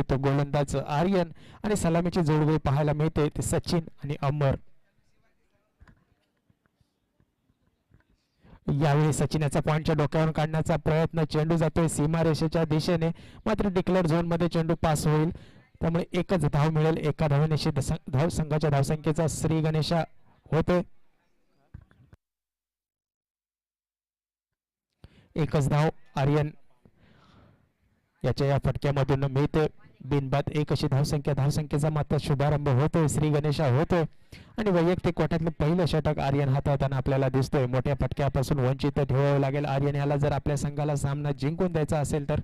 होते तो गोलंदाज आर्यन आणि सलामीची जोडवे पाहायला मिळते. ते सचिन आणि अमर. यावेळी सचिनाचा पॉईंटच्या डोक्यावरून काढण्याचा प्रयत्न. चेंडू जातोय सीमारेषेच्या दिशेने. मात्र डिक्लेअर झोनमध्ये चेंडू पास होईल. त्यामुळे एकच धाव मिळेल. एका धावनिशी धाव संघाच्या धावसंख्येचा श्री गणेशा होते. एकच धाव आर्यन याच्या या फटक्यामधून मिळते. बिनबाद एक अशी धावसंख्या धावसंख्येचा मात्र शुभारंभ होतोय श्री गणेशा होतोय. आणि वैयक्तिक कोट्यातलं पहिलं षटक आर्यन हाताळताना आपल्याला दिसतोय. मोठ्या फटक्यापासून वंचित ठेवावं लागेल आर्यन. याला जर आपल्या संघाला सामना जिंकून द्यायचा असेल तर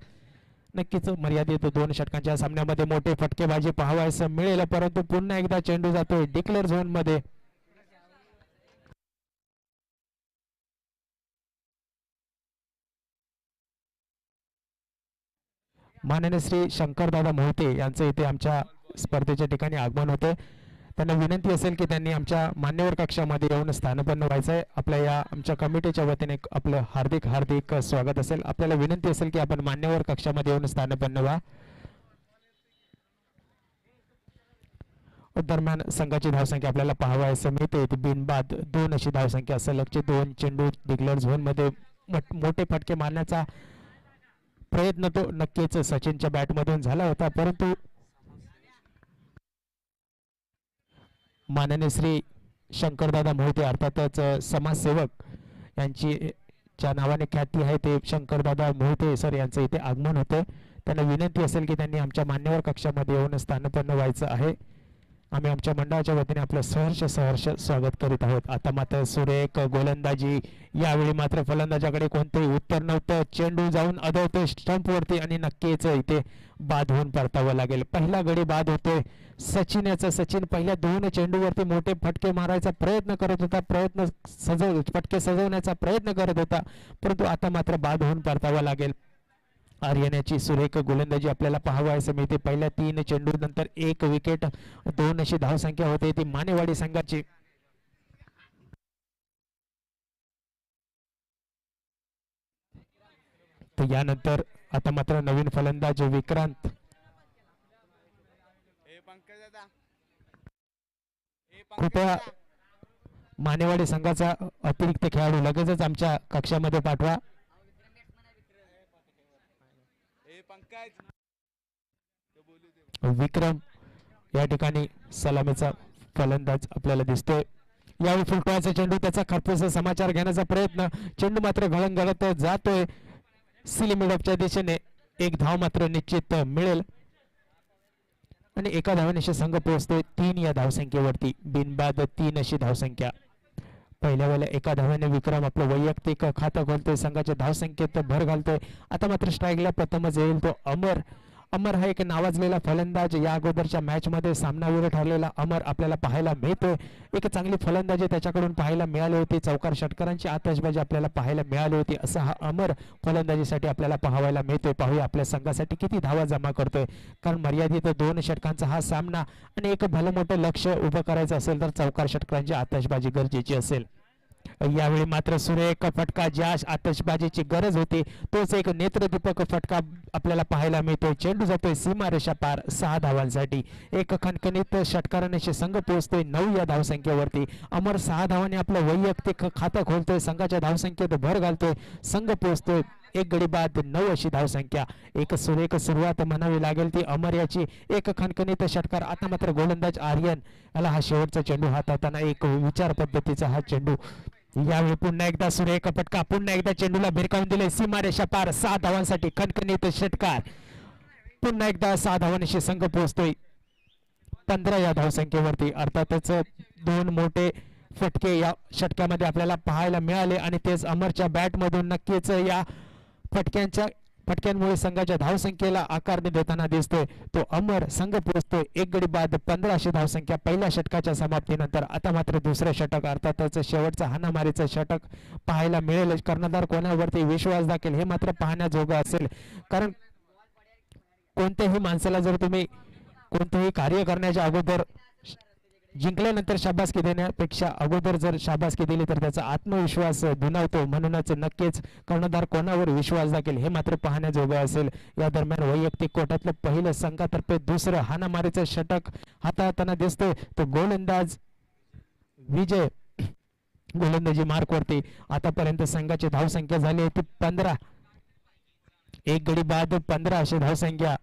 नक्कीच मर्यादित दोन षटकांच्या सामन्यामध्ये मोठे फटकेबाजी पाहावायचं मिळेल. परंतु पुन्हा एकदा चेंडू जातोय डिक्लेअर झोन माननीय श्री शंकरदादा मोहिते यांचं इथे आमच्या स्पर्धेच्या ठिकाणी आगमन होते त्यांना विनंती असेल की त्यांनी आमच्या मान्यवर कक्षामध्ये येऊन स्थानपन्न व्हायचं आहे आपल्या या आमच्या कमिटीच्या वतीने आपलं हार्दिक हार्दिक स्वागत असेल. आपल्याला विनंती असेल की आपण मान्यवर कक्षामध्ये येऊन स्थानपन्न व्हा. दरम्यान संघाची धावसंख्या आपल्याला पाहावयास मिळते बिनबाद दोन अशी धावसंख्या सलगचे दोन चेंडू डिक्लेअर झोनमध्ये मोठे फटके मारण्याचा प्रयत्न तो नक्कीच सचिनच्या बॅटमधून झाला होता परंतु माननीय श्री शंकरदादा मोहिते अर्थातच समाजसेवक यांची ज्या नावाने ख्याती आहे ते शंकरदादा मोहिते सर यांचं इथे आगमन होतं. त्यांना विनंती असेल की त्यांनी आमच्या मान्यवर कक्षामध्ये येऊन स्थानपन्न व्हायचं आहे. आम्ही आमच्या मंडळाच्या वतीने आपलं सहर्ष सहर्ष स्वागत करीत आहोत. आता मात्र सुरेख गोलंदाजी यावेळी मात्र फलंदाजाकडे कोणतंही उत्तर नव्हतं. चेंडू जाऊन अदवतोय स्टंपवरती आणि नक्कीच इथे बाद होऊन परतावं लागेल. पहिला गडी बाद होतोय सचिन याचा सचिन पहिल्या दोन चेंडूवरती मोठे फटके मारायचा प्रयत्न करत होता. प्रयत्न सजव फटके सजवण्याचा प्रयत्न करत होता. परंतु आता मात्र बाद होऊन परतावं लागेल. आर्यनाची सुरेख गोलंदाजी आपल्याला पाहावयास मिळते. पहिल्या तीन चेंडू नंतर एक विकेट दोन अशी धावसंख्या होते. ती मानेवाडी संघाची. तर यानंतर आता मात्र नवीन फलंदाज विक्रांत. कृपया मानेवाडी संघाचा अतिरिक्त खेळाडू लगेचच आमच्या कक्षामध्ये पाठवा. विक्रम या ठिकाणी सलामीचा फलंदाज आपल्याला दिसतोय. यावेळी फुलटोळाचा चेंडू त्याचा खरपूस समाचार घेण्याचा प्रयत्न. चेंडू मात्र घळंघळत जातोय. सिली मिडपच्या दिशेने एक धाव मात्र निश्चित मिळेल. आणि एका धावानिशी संघ पोहोचतोय तीन या धावसंख्येवरती. बिनबाद तीन अशी धावसंख्या. पहिल्या वेळेला एका धाव्याने विक्रम आपलं वैयक्तिक खातं खोलतोय संघाच्या धावसंख्येत भर घालतोय. आता मात्र स्ट्राईकला प्रथमच येईल तो अमर. अमर हा एक नावाजलेला फलंदाज. या अगोदरच्या मॅच मध्ये सामनावीर ठरलेला अमर आपल्याला पाहायला मिळतोय. एक चांगली फलंदाजी त्याच्याकडून पाहायला मिळाली होती. चौकार षटकारांची आतषबाजी आपल्याला पाहायला मिळाली होती. असा हा अमर फलंदाजीसाठी आपल्याला पाहायला मिळतोय. पाहूया आपल्या संघासाठी किती धावा जमा करतोय. कारण मर्यादित दोन षटकांचा हा सामना आणि एक भलं मोठं लक्ष उभं करायचं असेल तर चौकार षटकांची आतषबाजी गरजेची असेल. यावेळी मात्र सुरेख फटका ज्या आतषबाजीची गरज होती तोच एक नेत्रदीपक फटका आपल्याला पाहायला मिळतोय. चेंडू जातोय सीमारेषा पार. सहा धावांसाठी. एक खणखणीत षटकारांशी संघ पोहोचतोय नऊ या धावसंख्येवरती. अमर सहा धावांनी आपलं वैयक्तिक खातं खोलतोय. संघाच्या धावसंख्येत भर घालतोय. संघ पोहोचतोय. एक गडी बाद नऊ अशी धावसंख्या. एक सुरेख सुरुवात म्हणावी लागेल ती अमर याची. एक खणखणीत षटकार. आता मात्र गोलंदाज आर्यन. याला हा शेवटचा चेंडू हाताळताना एक विचार पद्धतीचा हा चेंडू यावेळी पुन्हा एकदा सुरेख फटका पुन्हा एकदा चेंडूला भिरकावून दिले. सीमारेषा पार सहा धावांसाठी खणखणीत षटकार. पुन्हा एकदा सहा धावांशी संघ पोहोचतोय. पंधरा या धावसंख्येवरती. अर्थातच दोन मोठे फटके या षटक्यामध्ये आपल्याला पाहायला मिळाले आणि तेच अमरच्या बॅटमधून नक्कीच या फटक्यांच्या फटक्यांमुळे संघाच्या धावसंख्येला आकार देताना दिसतोय. तो अमर संघ पोहोचतोय. एक गडी बाद पंधराशे धावसंख्या पहिल्या षटकाच्या समाप्तीनंतर. आता मात्र दुसरं षटक अर्थातच शेवटचं हाणामारीचं षटक पाहायला मिळेल. कर्णधार कोणावरती विश्वास दाखेल हे मात्र पाहण्याजोगं असेल. कारण कोणत्याही माणसाला जर तुम्ही कोणतेही कार्य करण्याच्या अगोदर जिंकल्यानंतर शाबासकी देण्यापेक्षा अगोदर जर शाबासकी दिली तर त्याचा आत्मविश्वास दुनावतो म्हणूनच नक्कीच कर्णधार कोणावर विश्वास दाखेल हे मात्र पाहण्याजोगं असेल. या दरम्यान वैयक्तिक कोटातलं पहिलं संघातर्फे दुसरं हाणामारीचं षटक हाताळताना दिसतंय. तो गोलंदाज विजय गोलंदाजी मार्कवरती. आतापर्यंत संघाची धावसंख्या झाली आहे ती पंधरा. एक गडी बाद पंधरा अशी धावसंख्या.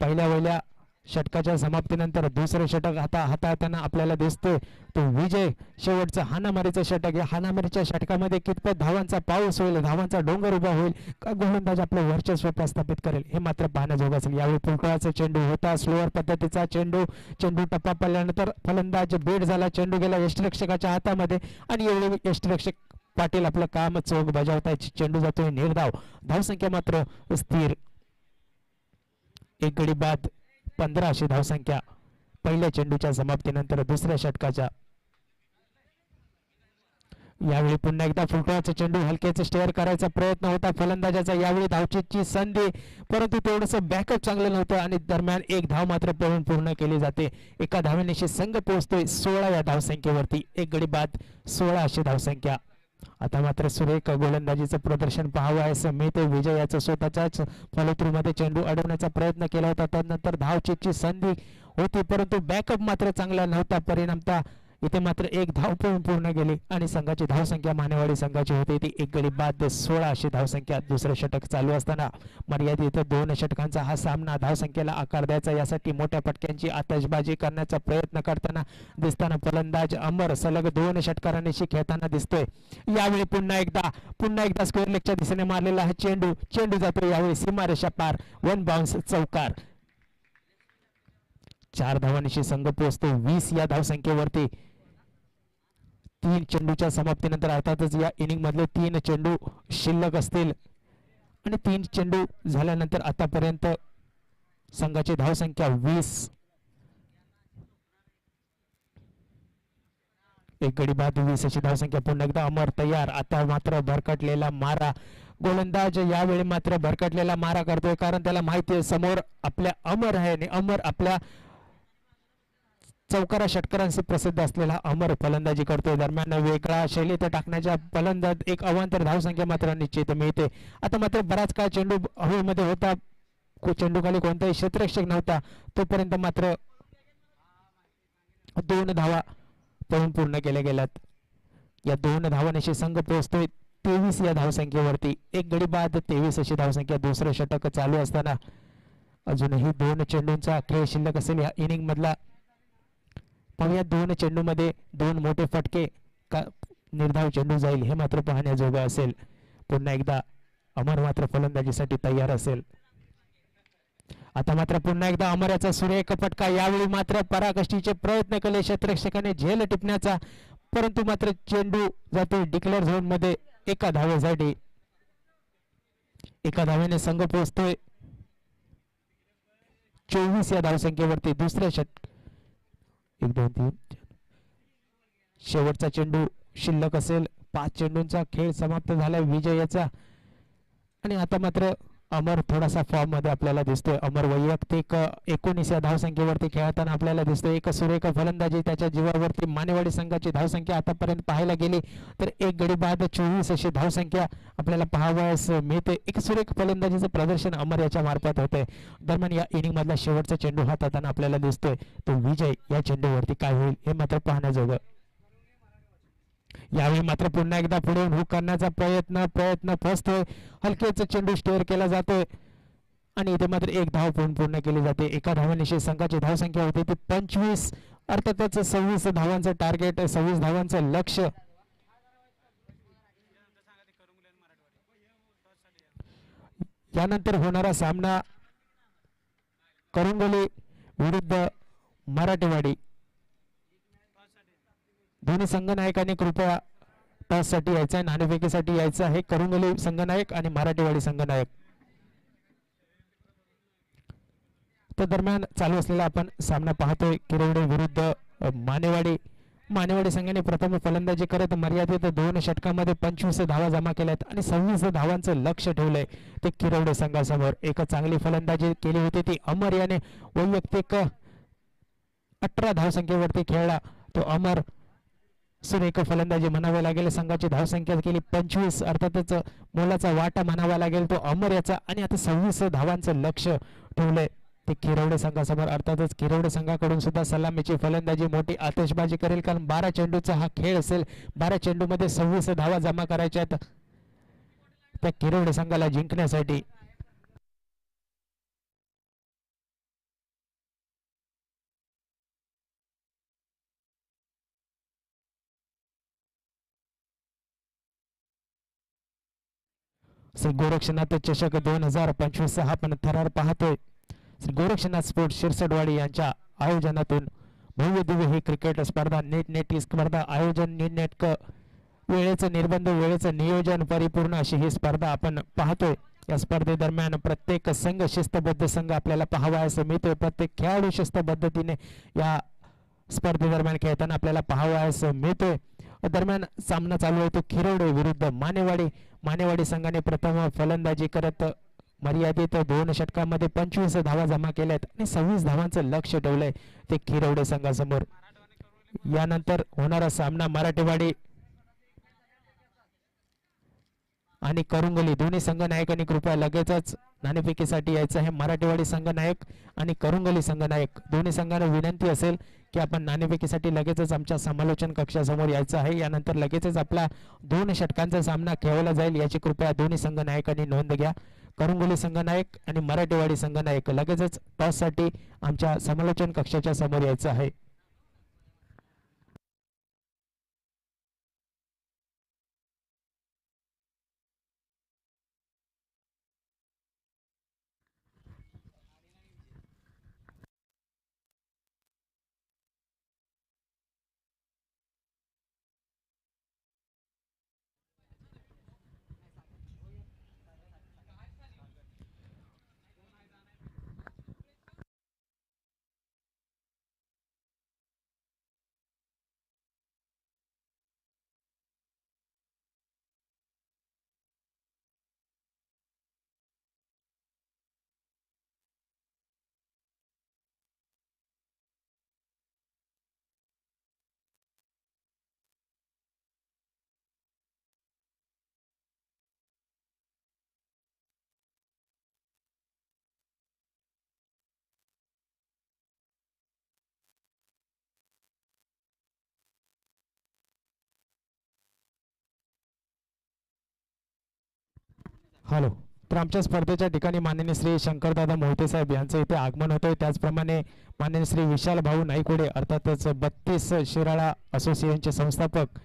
पहिल्या वहिल्या षटकाच्या समाप्तीनंतर दुसरं षटक हाता हाताळताना आपल्याला दिसतोय तो विजय. शेवटचं हानामारीचा षटक. या हानामारीच्या षटकामध्ये कितपत धावांचा पाऊस होईल धावांचा डोंगर उभा होईल का गोलंदाज आपलं वर्चस्व प्रस्थापित करेल हे मात्र पाहण्याजोगं असेल. यावेळी पुलटोळाचा चेंडू होता स्लोअर पद्धतीचा चेंडू. चेंडू टप्पा पडल्यानंतर फलंदाज बेट झाला चेंडू गेला यष्टरक्षकाच्या हातामध्ये. आणि एवढे यष्टरक्षक पाटील आपलं काम चोख बजावताय चेंडू जातोय निर्धाव. धावसंख्या मात्र स्थिर. एक गडी बाद. पंधरा अशी धावसंख्या पहिल्या चेंडूच्या समाप्तीनंतर दुसऱ्या षटकाच्या. यावेळी पुन्हा एकदा फुटवाचा चेंडू हलक्याचा स्टेअर करायचा प्रयत्न होता. फलंदाजाचा यावेळी धावचीची संधी परंतु तेवढंच बॅकअप चांगलं नव्हतं आणि दरम्यान एक धाव मात्र पळून पूर्ण केली जाते. एका धावेनिशी संघ पोहोचतोय सोळा या धावसंख्येवरती. एक गडी बाद सोळा अशी धावसंख्या. आता मात्र सुरेख गोलंदाजीचं प्रदर्शन पाहावं आहे असं मी ते विजयाचं स्वतःच्याच मध्ये चेंडू अडवण्याचा प्रयत्न केला होता. त्यानंतर धावचीची संधी होती परंतु बॅकअप मात्र चांगला नव्हता. परिणामता इथे मात्र एक धाव पूर्ण गेली. आणि संघाची धावसंख्या मानेवाडी संघाची होती. ती एक गडी बाद सोळा अशी धावसंख्या दुसरं षटक चालू असताना. मर्यादित दोन षटकांचा हा सामना धावसंख्येला आकार द्यायचा. यासाठी मोठ्या पटक्यांची आतषबाजी करण्याचा प्रयत्न करताना दिसताना फलंदाज अमर सलग दोन षटकारांशी खेळताना दिसतोय. यावेळी पुन्हा एकदा पुन्हा एकदा स्क्वेअर लेगच्या दिशेने मारलेला हा चेंडू चेंडू जातो यावेळी सीमारेषा पार वन बाउन्स चौकार. चार धावांशी संघ पोहोचतो. वीस या धावसंख्येवरती. तीन चेंडूच्या समाप्तीनंतर अर्थातच या इनिंग मधले तीन चेंडू शिल्लक असतील. आणि तीन चेंडू झाल्यानंतर आतापर्यंत संघाची धावसंख्या वीस. एक गडी बाद वीस अशी धावसंख्या पुन्हा एकदा अमर तयार. आता मात्र भरकटलेला मारा. गोलंदाज यावेळी मात्र भरकटलेला मारा करतोय कारण त्याला माहिती आहे समोर आपल्या अमर आहे आणि अमर आपल्या चौकारा षटकारांशी प्रसिद्ध असलेला अमर फलंदाजी करतोय. दरम्यान वेगळा शैलीत टाकण्याच्या फलंदाज एक अवांतर धावसंख्या मात्र निश्चित मिळते. आता मात्र बराच काळ चेंडू मध्ये होता. चेंडू खाली कोणताही क्षेत्ररक्षक नव्हता. तोपर्यंत मात्र दोन धावा पळून पूर्ण केल्या गेल्यात. या दोन धावांशी संघ पोहोचतोय तेवीस या धावसंख्येवरती एक गडी बाद तेवीस अशी धावसंख्या दुसरं षटक चालू असताना अजूनही दोन चेंडूंचा खेळ शिल्लक असेल. या इनिंग मधला पाहूया दोन चेंडूमध्ये दोन मोठे फटके का निर्धाव चेंडू जाईल हे मात्र पाहण्याजोगं असेल. पुन्हा एकदा अमर मात्र फलंदाजीसाठी तयार असेल. आता मात्र पुन्हा एकदा अमर याचा सुरेख फटका. यावेळी मात्र पराकष्टीचे प्रयत्न केले. क्षेत्रक्षकाने झेल टिपण्याचा परंतु मात्र चेंडू जातो डिक्लेअर झोनमध्ये एका धावेसाठी. एका धावेने संघ पोहोचतोय. चोवीस या धावसंख्येवरती दुसऱ्या षट एक दोन तीन शेवटचा चेंडू शिल्लक असेल. पाच चेंडूंचा खेळ समाप्त झाला विजयाचा. आणि आता मात्र अमर थोडासा फॉर्ममध्ये आपल्याला दिसतोय. अमर वैयक्तिक एकोणीस या धावसंख्येवरती खेळताना आपल्याला दिसतोय. एक सुरेख फलंदाजी त्याच्या जीवावरती मानेवाडी संघाची धावसंख्या आतापर्यंत पाहायला गेली तर एक गडी बाद चोवीस अशी धावसंख्या आपल्याला पाहावयास मिळते. एक सुरेख फलंदाजीचं प्रदर्शन अमर याच्या मार्फत होतंय. दरम्यान या इनिंग मधला शेवटचा चेंडू हाताताना आपल्याला दिसतोय. तो विजय या चेंडूवरती काय होईल हे मात्र पाहण्याजोगं. यावेळी मात्र पुन्हा एकदा पुढे हुक करण्याचा प्रयत्न प्रयत्न फसतोय हलकेच चेंडू स्टेअर केला जातोय आणि इथे मात्र एक धाव पूर्ण पूर्ण केली जाते. एका धावानिशी संघाची धावसंख्या होती. ती पंचवीस अर्थातच सव्वीस धावांचं टार्गेट सव्वीस धावांचं लक्ष. यानंतर होणारा सामना करुंगोली विरुद्ध मराठीवाडी. दोन्ही संघनायकाने कृपया ताससाठी यायचं आहे नाणेफेकीसाठी यायचं आहे. करुंगली संघनायक आणि मराठीवाडी संघनायक. तर दरम्यान चालू असलेला आपण सामना पाहतोय. किरवडे विरुद्ध मानेवाडी. मानेवाडी संघाने प्रथम फलंदाजी करत मर्यादित दोन षटकामध्ये पंचवीस धावा जमा केल्यात आणि सव्वीस धावांचं लक्ष ठेवलंय ते किरवडे संघासमोर. एक चांगली फलंदाजी केली होती ती अमर याने वैयक्तिक अठरा धावसंख्येवरती खेळला. तो अमर सुरेख फलंदाजी म्हणावे लागेल. संघाची धावसंख्या केली पंचवीस अर्थातच मोलाचा वाटा म्हणावा लागेल. तो अमर याचा आणि आता सव्वीस धावांचं लक्ष ठेवलंय. ते किरवडे संघासमोर अर्थातच किरवडे संघाकडून सुद्धा सलामीची फलंदाजी मोठी आतिषबाजी करेल. कारण बारा चेंडूचा हा खेळ असेल बारा चेंडूमध्ये सव्वीस धावा जमा करायच्या आहेत त्या किरवडे संघाला जिंकण्यासाठी श्री गोरक्षनाथ चषक दोन हजार पंचवीस हा आपण थरार पाहतोय. श्री गोरक्षनाथ स्पोर्ट शिरसडवाडी यांच्या आयोजनातून भव्य दिव्य ही क्रिकेट स्पर्धा नेट स्पर्धा आयोजन नीटनेटक वेळेचं निर्बंध वेळेचं नियोजन परिपूर्ण अशी ही स्पर्धा आपण पाहतोय. या स्पर्धेदरम्यान प्रत्येक संघ शिस्तबद्ध संघ आपल्याला पाहावायस मिळतोय. प्रत्येक खेळाडू शिस्तबद्धतीने या स्पर्धेदरम्यान खेळताना आपल्याला पाहावायस मिळतोय. दरम्यान सामना चालू आहे. तो खिरवडे विरुद्ध मानेवाडी. मानेवाडी संघाने प्रथम फलंदाजी करत मर्यादित दोन षटकामध्ये पंचवीस धावा जमा केल्यात आणि सव्वीस धावांचं लक्ष ठेवलंय ते खिरवडे संघासमोर. यानंतर होणारा सामना मराठेवाडी आणि करुंगली. दोन्ही संघ नायकांनी कृपया लगेचच नाणेफेकीसाठी यायचं आहे. मराठीवाडी संघ नायक आणि करुंगली संघ नायक. दोन्ही संघांना विनंती असेल की आपण नाणेफेकीसाठी लगेचच आमच्या समालोचन कक्षासमोर यायचं आहे. यानंतर लगेचच आपला दोन षटकांचा सामना खेळवला जाईल. याची कृपया दोन्ही संघनायकांनी नोंद घ्या. करुंगोली संघनायक आणि मराठीवाडी संघनायक लगेचच टॉससाठी आमच्या समालोचन कक्षाच्या समोर यायचं आहे. हॅलो तर आमच्या स्पर्धेच्या ठिकाणी माननीय श्री शंकरदादा मोहिते साहेब यांचं इथे आगमन होतंय. त्याचप्रमाणे माननीय श्री विशाल भाऊ नाईकोडे अर्थातच बत्तीस शिराळा असोसिएशनचे संस्थापक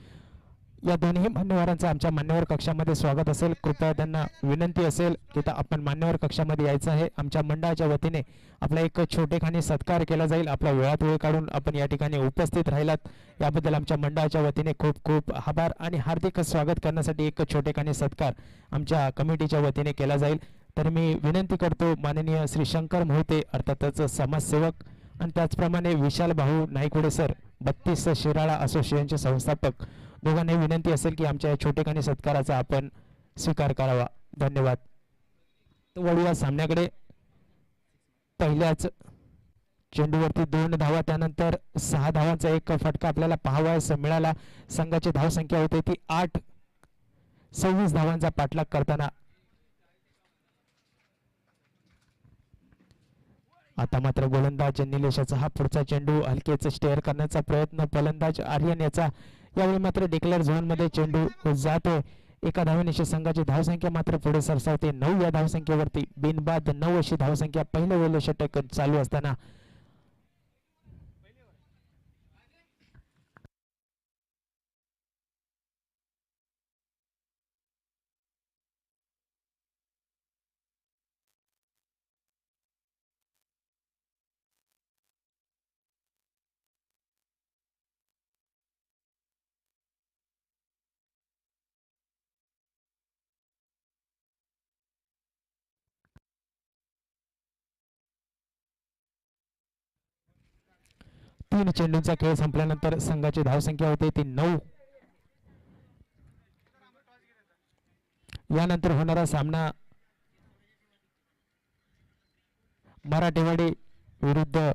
या दोन्ही मान्यवरांचं आमच्या मान्यवर कक्षामध्ये स्वागत असेल. कृपया त्यांना विनंती असेल की आपण मान्यवर कक्षामध्ये यायचं आहे. आमच्या मंडळाच्या वतीने आपला एक छोटेखानी सत्कार केला जाईल. आपला वेळात वेळ काढून आपण या ठिकाणी उपस्थित राहिलात. याबद्दल आमच्या मंडळाच्या वतीने खूप खूप आभार आणि हार्दिक स्वागत करण्यासाठी एक छोटेखानी सत्कार आमच्या कमिटीच्या वतीने केला जाईल. तर मी विनंती करतो माननीय श्री शंकर मोहिते अर्थातच समाजसेवक आणि त्याचप्रमाणे विशाल भाऊ नाईकुडे सर बत्तीस शिराळा असोसिएशनचे संस्थापक दोघांनाही विनंती असेल की आमच्या या छोटेखानी सत्काराचा आपण स्वीकार करावा. धन्यवाद. तर वळूया सामन्याकडे. पहिल्याच चेंडूवरती दोन धावा त्यानंतर सहा धावांचा एक फटका आपल्याला पाहावायस मिळाला. संघाची धावसंख्या होते ती आठ. सव्वीस धावांचा पाठलाग करताना. आता मात्र गोलंदाज निलेशाचा हा पुढचा चेंडू हलकेच स्टेअर करण्याचा प्रयत्न. फलंदाज आर्यन याचा यावेळी मात्र डिक्लेअर झोनमध्ये चेंडू जातोय. एका धावनिशी संघाची धावसंख्या मात्र पुढे सरसावते. नऊ या धावसंख्येवरती बिनबाद नऊ अशी धावसंख्या पहिलं वेळेला षटक चालू असताना तीन चेंडूंचा खेळ संपल्यानंतर संघाची धावसंख्या होते ती नऊ. यानंतर होणारा सामना मराठेवाडी विरुद्ध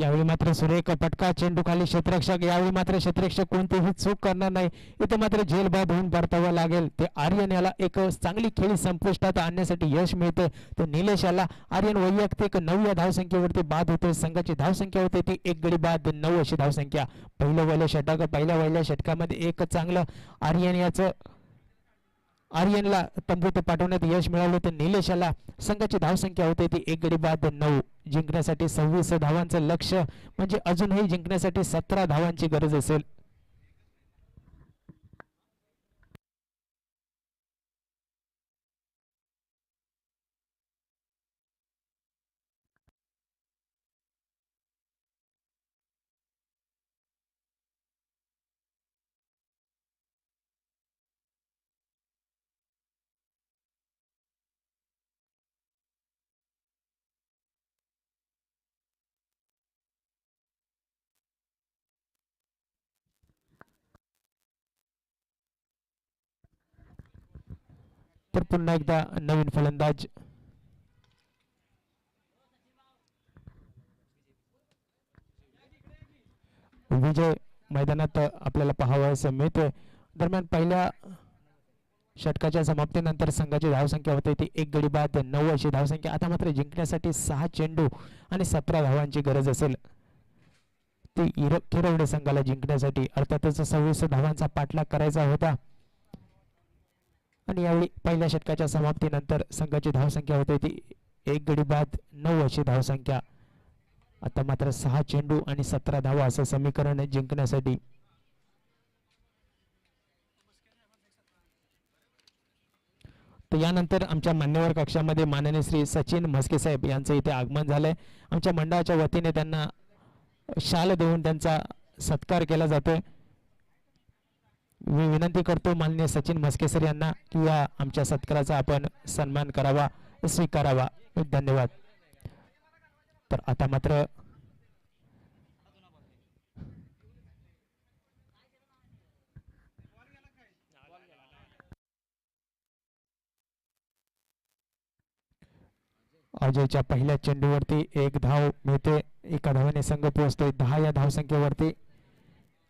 यावेळी मात्र सुरेख पटका चेंडू खाली क्षेत्ररक्षक यावेळी मात्र क्षेत्ररक्षक कोणतीही चूक करणार नाही. इथे मात्र झेल बाद होऊन परतावं लागेल. ते आर्यन याला एक चांगली खेळी संपुष्टात आणण्यासाठी यश मिळतं. तर निलेश याला आर्यन वैयक्तिक नऊ या धावसंख्येवरती बाद होते. संघाची धावसंख्या होते ती एक गडी बाद नऊ अशी धावसंख्या. पहिलं वहिलं षटक पहिल्या वहिल्या षटकामध्ये एक चांगलं आर्यन याचं आर्यनला तंबूत पाठवण्यात यश मिळालं तर निलेश याला संघाची धावसंख्या होते. ती एक गडी बाद नऊ. जिंकण्यासाठी सव्वीस धावांचं लक्ष म्हणजे अजूनही जिंकण्यासाठी सतरा धावांची गरज असेल. तर पुन्हा एकदा नवीन फलंदाज. विजय मैदानात आपल्याला पाहावयास मिळतोय. दरम्यान पहिल्या षटकाच्या समाप्तीनंतर संघाची धावसंख्या होते. ती एक गडी बाद नऊ अशी धावसंख्या. आता मात्र जिंकण्यासाठी सहा चेंडू आणि सतरा धावांची गरज असेल. ती इर किरवडे संघाला जिंकण्यासाठी अर्थातच सव्वीस धावांचा पाठलाग करायचा होता. आणि यावेळी पहिल्या षटकाच्या समाप्तीनंतर संघाची धावसंख्या होते ती एक गडी बाद नऊ अशी धावसंख्या. आता मात्र सहा चेंडू आणि सतरा धावा असं समीकरण जिंकण्यासाठी तर यानंतर आमच्या मान्यवर कक्षामध्ये माननीय श्री सचिन म्हस्के साहेब यांचं इथे आगमन झालंय. आमच्या मंडळाच्या वतीने त्यांना शाल देऊन त्यांचा सत्कार केला जातोय. मी विनंती करतो माननीय सचिन म्हस्के सर यांना की या आमच्या सत्काराचा आपण सन्मान करावा स्वीकारावा. धन्यवाद. तर आता मात्र अजयच्या पहिल्या चेंडूवरती एक धाव मिळते. एका धावाने संघ पोहोचतोय. दहा या धावसंख्येवरती.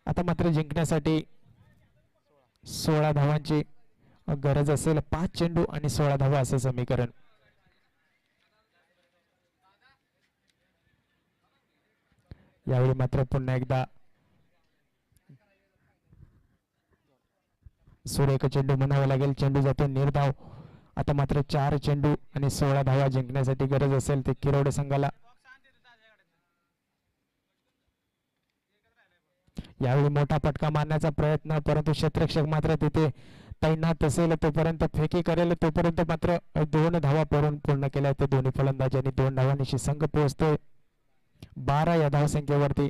आता मात्र जिंकण्यासाठी सोळा धावांची गरज असेल. पाच चेंडू आणि सोळा धावा असं समीकरण. यावेळी मात्र पुन्हा एकदा सूर्यक चेंडू म्हणावा लागेल. चेंडू जातो निर्धाव. आता मात्र चार चेंडू आणि सोळा धावा जिंकण्यासाठी गरज असेल ते किरोडे संघाला. यावेळी मोठा फटका मारण्याचा प्रयत्न परंतु क्षेत्रक्षक मात्र तिथे तैनात असेल तोपर्यंत फेकी करेल तोपर्यंत मात्र दोन धावा पडून पूर्ण केल्या ते दोन्ही फलंदाजांनी दोन धावांनी संघ पोहोचतोय. बारा या धावसंख्येवरती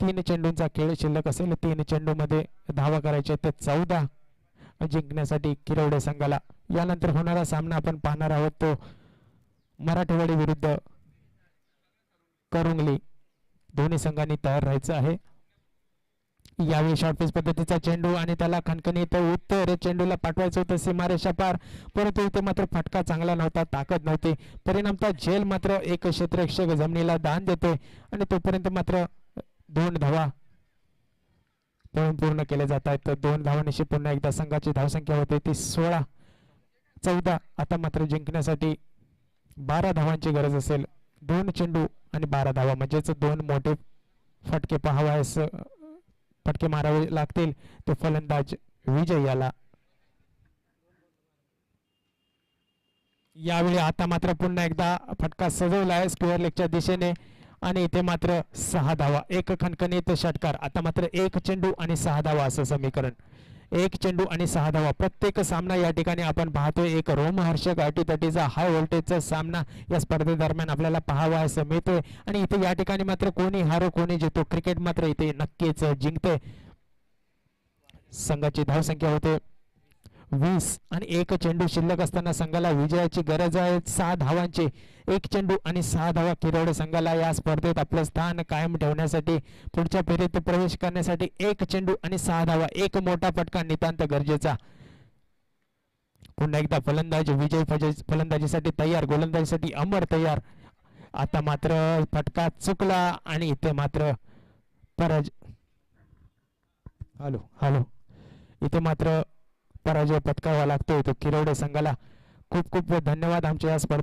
तीन चेंडूंचा खेळ शिल्लक असेल. तीन चेंडू मध्ये धावा करायचे ते चौदा जिंकण्यासाठी किरवडे संघाला यानंतर होणारा सामना आपण पाहणार आहोत. तो मराठवाडी विरुद्ध करुंगली. दोन्ही संघांनी तयार राहायचं आहे. यावेळी शॉर्टपिच पद्धतीचा चेंडू आणि त्याला खणखणीत उत्तर चेंडूला पाठवायचं होतं सीमारेषा पार. परंतु इथे मात्र फटका चांगला नव्हता ताकद नव्हती. परिणामता झेल मात्र एक क्षेत्ररक्षक जमिनीला दान देते आणि तोपर्यंत मात्र दोन धावा पळून पूर्ण केले जात आहेत. तर दोन धावांशी पुन्हा एकदा संघाची धावसंख्या होते. ती सोळा चौदा आता मात्र जिंकण्यासाठी बारा धावांची गरज असेल. दोन चेंडू आणि बारा धावा. म्हणजेच दोन मोठे फटके पाहावयास फटके मारावे लागतील. तो फलंदाज विजय याला यावेळी आता मात्र पुन्हा एकदा फटका सजवला आहे स्क्वेअर लेगच्या दिशेने. आणि इथे मात्र सहा धावा. एक खणखणीत षटकार. आता मात्र एक चेंडू आणि सहा धावा असं समीकरण. एक चेंडू आणि सहा धावा. प्रत्येक सामना या ठिकाणी आपण पाहतोय एक रोमहर्षक अटीतटीचा हाय व्होल्टेजचा सामना या स्पर्धेदरम्यान आपल्याला पाहावयास मिळतोय. आणि इथे या ठिकाणी मात्र कोणी हारो कोणी जितो. क्रिकेट मात्र इथे नक्कीच जिंकते संघाची धावसंख्या होते. वीस आणि एक चेंडू शिल्लक असताना संघाला विजयाची गरज आहे. सहा धावांची एक चेंडू आणि सहा धावा किरवडे संघाला या स्पर्धेत आपलं स्थान कायम ठेवण्यासाठी पुढच्या फेरीत प्रवेश करण्यासाठी एक चेंडू आणि सहा धावा एक मोठा फटका नितांत गरजेचा. पुन्हा एकदा फलंदाज विजय फलंदाजीसाठी तयार गोलंदाजीसाठी अमर तयार. आता मात्र फटका चुकला आणि इथे मात्र पराजय हॅलो. हॅलो. इथे मात्र पराजय पत्करावा लागतोय तो किरवडे संघाला. खूप खूप धन्यवाद आमच्या या स्पर्धे